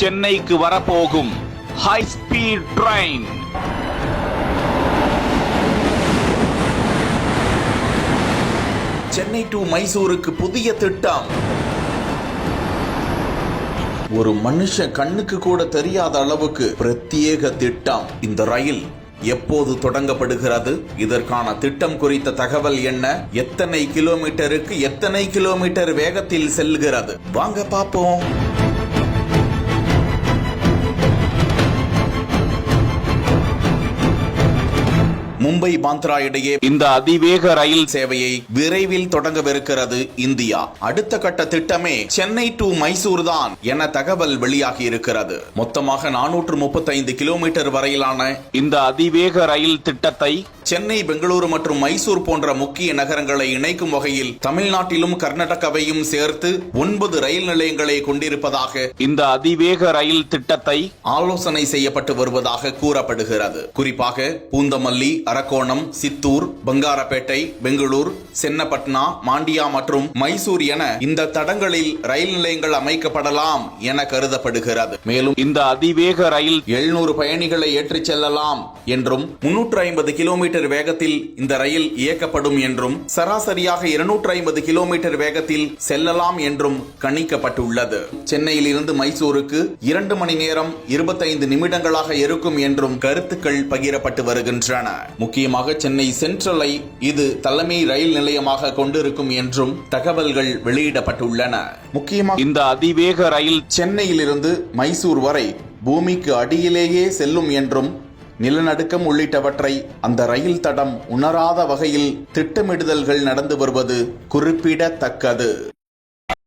சென்னைக்கு வரப்போகும் high speed train Chennai to மைசூருக்கு புதிய திட்டம். ஒரு மனுஷ கண்ணுக்கு கூட தெரியாத அளவுக்கு பிரத்யேக திட்டம். இந்த ரயில் எப்போது தொடங்கப்படுகிறது? இதற்கான திட்டம் குறித்த தகவல் என்ன? எத்தனை கிலோமீட்டருக்கு எத்தனை கிலோமீட்டர் வேகத்தில் செல்கிறது? வாங்க பார்ப்போம். மும்பை பாந்த்ரா இடையே இந்த அதிவேக ரயில் சேவையை விரைவில் தொடங்கவிருக்கிறது இந்தியா. அடுத்த கட்ட திட்டமே சென்னை டு மைசூர் தான் என தகவல் வெளியாகி இருக்கிறது மொத்தமாக நானூற்று முப்பத்தைந்து கிலோமீட்டர் வரையிலான இந்த அதிவேக ரயில் திட்டத்தை சென்னை பெங்களூரு மற்றும் மைசூர் போன்ற முக்கிய நகரங்களை இணைக்கும் வகையில் தமிழ்நாட்டிலும் கர்நாடகாவையும் சேர்த்து ஒன்பது ரயில் நிலையங்களை கொண்டிருப்பதாக இந்த அதிவேக ரயில் திட்டத்தை ஆலோசனை செய்யப்பட்டு வருவதாக கூறப்படுகிறது. குறிப்பாக பூந்தமல்லி அரக்கோணம் சித்தூர் பங்காரப்பேட்டை பெங்களூர் சென்னப்பட்னா மாண்டியா மற்றும் மைசூர் என இந்த தடங்களில் ரயில் நிலையங்கள் அமைக்கப்படலாம் என கருதப்படுகிறது. மேலும் இந்த அதிவேக ரயில் எழுநூறு பயணிகளை ஏற்றிச் செல்லலாம் என்றும் முன்னூற்று ஐம்பது கிலோமீட்டர் வேகத்தில் இந்த ரயில் இயக்கப்படும் என்றும் சராசரியாக இருநூற்று ஐம்பது கிலோமீட்டர் வேகத்தில் செல்லலாம் என்றும் கணிக்கப்பட்டுள்ளது. சென்னையில் இருந்து மைசூருக்கு இரண்டு மணி நேரம் இருபத்தைந்து நிமிடங்களாக இருக்கும் என்றும் கருத்துக்கள் பகிரப்பட்டு வருகின்றன. முக்கியமாக சென்னை சென்ட்ரலை இது தலைமை ரயில் நிலையமாக கொண்டிருக்கும் என்றும் தகவல்கள் வெளியிடப்பட்டுள்ளன. முக்கியமாக இந்த அதிவேக ரயில் சென்னையிலிருந்து மைசூர் வரை பூமிக்கு அடியிலேயே செல்லும் என்றும் நிலநடுக்கம் உள்ளிட்டவற்றை அந்த ரயில் தடம் உணராத வகையில் திட்டமிடுதல்கள் நடந்து வருவது குறிப்பிடத்தக்கது.